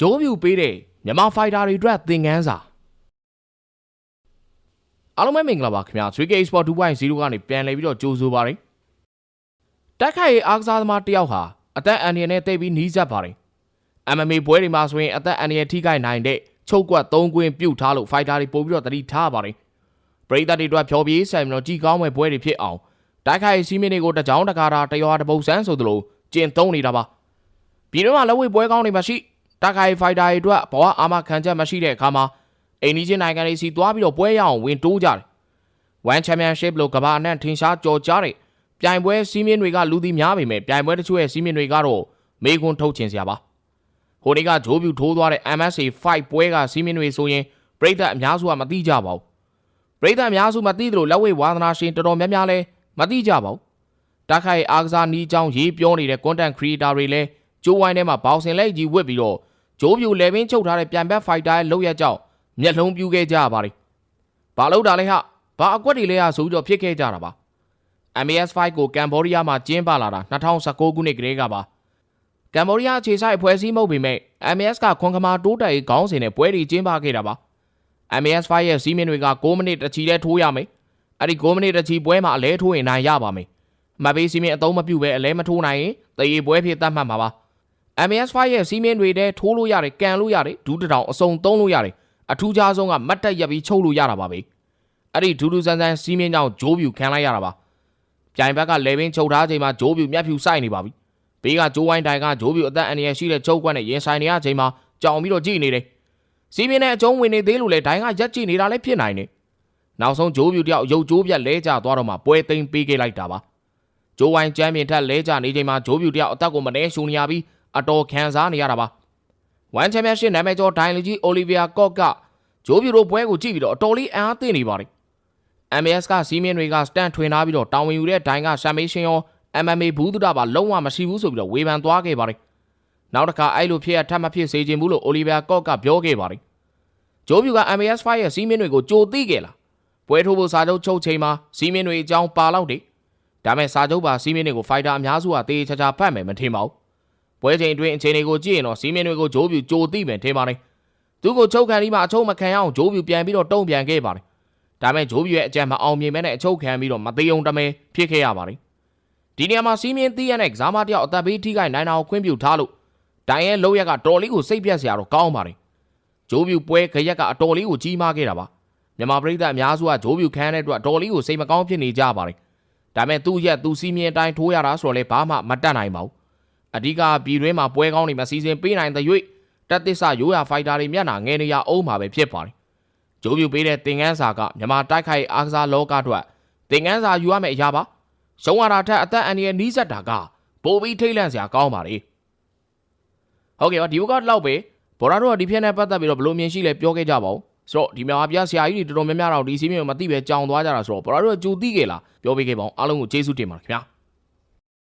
ဂျိုးပြူပေးတဲ့မြန်မာဖိုက်တာတွေအတွက်သင်ခန်းစာအားလုံးပဲမင်္ဂလာပါခင်ဗျာ 3K Sport 2.0ကနေပြန်လည်ပြီးတော့ကြိုးဆိုပါရယ်တက်ခိုက်ရေးအားကစားသမားတစ်ယောက်ဟာအသက်အန္တရာယ်နဲ့တိတ်ပြီးနီးစပ်ပါတယ် MMA ပွဲတွေမှာဆိုရင်အသက်အန္တရာယ်ထိခိုက်နိုင်တဲ့ချုပ်ကွက်၃ကွင်းပြုတ်ထားလို့ဖိုက်တာတွေပို့ပြီးတော့တတိထားပါတယ်ပရိသတ်တွေအတွက်ဖြောပြရေးဆိုင်မလို့ကြီးကောင်းမဲ့ပွဲတွေဖြစ်အောင်တိုက်ခိုက်ရေးစီးမင်းတွေကိုတကြောင်တကာတာတရွာတပုတ်ဆန်းဆိုသလိုကျင့်သုံးနေတာပါပြည်တွင်းမှာလက်ဝဲပွဲကောင်းတွေမရှိ တိုက်ခိုက်ရေးဖိုက်တာတွေအတွက်ဘဝအာမခံချက်မရှိတဲ့အခါမှာအိန္ဒိချင်းနိုင်ငံတွေစီသွားပြီးတော့ပွဲရအောင်ဝင်တိုးကြတယ် One Championship လို့ကမ္ဘာအနှံ့ထင်ရှားကြော်ကြားတဲ့ပြိုင်ပွဲစီးမင်းတွေကလူသိများပေမဲ့ပြိုင်ပွဲတချို့ရဲ့စီးမင်းတွေကတော့မေခွန်းထုတ်ချင်စရာပါဟိုနေ့ကဂျိုးပြူထိုးသွားတဲ့ MSA 5ပွဲကစီးမင်းတွေဆိုရင်ပရိသတ်အများစုကမသိကြပါဘူးပရိသတ်အများစုမသိသလိုလက်ဝဲဝါသနာရှင်တော်တော်များများလည်းမသိကြပါဘူးတက်ခိုင်အားကစားနီးချောင်းရေးပြောနေတဲ့ content creator တွေလည်း ဂျိုးဝိုင်းထဲမှာဘောက်စင်လက်ကြီးဝစ်ပြီးတော့ဂျိုးပြူလေပင်းချုပ်ထားတဲ့ပြန်ဘက်ဖိုက်တာရဲ့လောက်ရကြောက်မျက်လုံးပြူခဲ့ကြပါလိမ့်ဘာလို့တာလဲဟာဘာအကွက်တွေလဲဟာဆိုပြီးတော့ဖြစ်ခဲ့ကြတာပါ MAS5 ကိုကမ်ဘောဒီးယားမှာကျင်းပလာတာ2019ခုနှစ်ကတည်းကပါကမ်ဘောဒီးယားအခြေစိုက်ဖွဲ့စည်းမှုပေမဲ့ MAS ကခွန်ကမာတိုးတက်ရေးခေါင်းစဉ်နဲ့ပွဲတွေကျင်းပခဲ့တာပါ MAS5 ရဲ့စီးမင်းတွေက6မိနစ်တချီလဲထိုးရမယ်အဲ့ဒီ6မိနစ်တချီပွဲမှာအလဲထိုးရင်နိုင်ရပါမယ်မပေးစီးမင်းအသုံးမပြုဘဲအလဲမထိုးနိုင်ရင်တရေပွဲဖြစ်တတ်မှတ်မှာပါ MAS5 ရဲ့စီးမင်းတွေတဲ့ထိုးလို့ရတယ်ကန်လို့ရတယ်ဒူးတစ်တောင်အစုံသုံးလို့ရတယ်အထူးခြားဆုံးကမတ်တက်ရက်ပြီးချုပ်လို့ရတာပါပဲအဲ့ဒီဒူးဒူးဆန်းဆန်းစီးမင်းကြောင့်ဂျိုးပြူခံလိုက်ရတာပါပြိုင်ဘက်ကလေပင်ချုပ်ထားချိန်မှာဂျိုးပြူမျက်ဖြူစိုက်နေပါပြီဘေးကဂျိုးဝိုင်းတိုင်ကဂျိုးပြူအသက်အန္တရာယ်ရှိတဲ့ချုပ်ကွက်နဲ့ရင်ဆိုင်နေရချိန်မှာကြောင်ပြီးတော့ကြည့်နေတယ်။စီးပြင်းနဲ့အကျုံးဝင်နေသေးလို့လေဒိုင်းကရက်ကြည့်နေတာလည်းဖြစ်နိုင်တယ်။နောက်ဆုံးဂျိုးပြူတယောက်ရုပ်ဂျိုးပြက်လဲကျသွားတော့မှပွဲသိမ်းပေးခဲ့လိုက်တာပါ။ဂျိုးဝိုင်းချမ်းပင်ထက်လဲကျနေချိန်မှာဂျိုးပြူတယောက်အသက်ကိုမနှဲရှူနေရပြီး အတော်ခံစားနေရတာပါ။ဝမ်ချန်ပီယံရှစ်နာမည်ကျော်ဒိုင်လူကြီးအိုလီဗီယာကော့ကဂျိုးပြူတို့ပွဲကိုကြည့်ပြီးတော့အတော်လေးအံ့အားသင့်နေပါတယ်။ MAS ကစီးမင်းတွေကစတန်ထွင်ထားပြီးတော့တောင်ဝင်ယူတဲ့ဒိုင်ကရှမ်မေးရှင်းရော MMA ဘူးတုဒပါလုံးဝမရှိဘူးဆိုပြီးတော့ဝေဖန်သွားခဲ့ပါတယ်။နောက်တစ်ခါအဲ့လိုဖြစ်ရထပ်မဖြစ်စေချင်ဘူးလို့အိုလီဗီယာကော့ကပြောခဲ့ပါတယ်။ဂျိုးပြူက MAS5 ရဲ့စီးမင်းတွေကိုကြိုသိခဲ့လား။ပွဲထိုးဖို့စာချုပ်ချုပ်ချိန်မှာစီးမင်းတွေအကြောင်းပါလောက်တယ်။ဒါမဲ့စာချုပ်ပါစီးမင်းတွေကိုဖိုက်တာအများစုကတေးချာချာဖတ်မယ်မထင်ပါဘူး။ ပွဲချိန်အတွင်းအခြေအနေကိုကြည့်ရင်တော့စီးမင်းတွေကိုဂျိုးပြူကြိုသိမယ်ထင်ပါတယ်။သူကိုချုပ်ခံပြီးမှအချုပ်မခံရအောင်ဂျိုးပြူပြန်ပြီးတော့တုံ့ပြန်ခဲ့ပါတယ်။ဒါမဲ့ဂျိုးပြူရဲ့အကြံမအောင်မြင်မဲနဲ့အချုပ်ခံပြီးတော့မသေးုံတမဲဖြစ်ခဲ့ရပါတယ်။ဒီနေရာမှာစီးမင်းတီးရတဲ့ကစားမတယောက်အသက်ဘေးထိခိုက်နိုင်တာကိုခွင့်ပြုထားလို့ဒိုင်ရဲ့လောက်ရက်ကတော်လေးကိုစိတ်ပြက်စရာတော့ကောင်းပါတယ်ဂျိုးပြူပွဲခရက်ကအတော်လေးကိုကြီးမားခဲ့တာပါမြန်မာပြည်သားအများစုကဂျိုးပြူခန်းတဲ့အတွက်တော်လေးကိုစိတ်မကောင်းဖြစ်နေကြပါတယ်ဒါပေမဲ့သူ့ရက်သူစီးမင်းအတိုင်းထိုးရတာဆိုတော့လေဘာမှမတတ်နိုင်ပါဘူး အဓိကပြည်တွင်းမှာပွဲကောင်းတွေမစီစဉ်ပေးနိုင်တဲ့၍တက်သစ္စာရိုးရာဖိုက်တာတွေမျက်နှာငယ်နေရအောင်မှာပဲဖြစ်ပါတယ်ဂျိုးပြူပေးတဲ့သင်ခန်းစာကမြန်မာတိုက်ခိုက်အားကစားလောကအတွက်သင်ခန်းစာယူရမယ့်အရာပါရှုံးရတာထက်အသက်အန္တရာယ်နီးစပ်တာကပိုပြီးထိတ်လန့်စရာကောင်းပါလေဟုတ်ကဲ့ပါဒီဘက်ကတော့ပဲဘော်ရာတို့ကဒီဖြစ်နေပတ်သက်ပြီးတော့ဘယ်လိုမြင်ရှိလဲပြောခဲ့ကြပါဦးဆိုတော့ဒီမြန်မာပြည်ဆရာကြီးတွေတော်တော်များများတော့ဒီစီးမြင်မသိပဲကြောင်သွားကြတာဆိုတော့ဘော်ရာတို့ကကြိုသိခဲ့လားပြောပေးခဲ့ပါအောင်အားလုံးကိုကျေးဇူးတင်ပါတယ်ခင်ဗျာ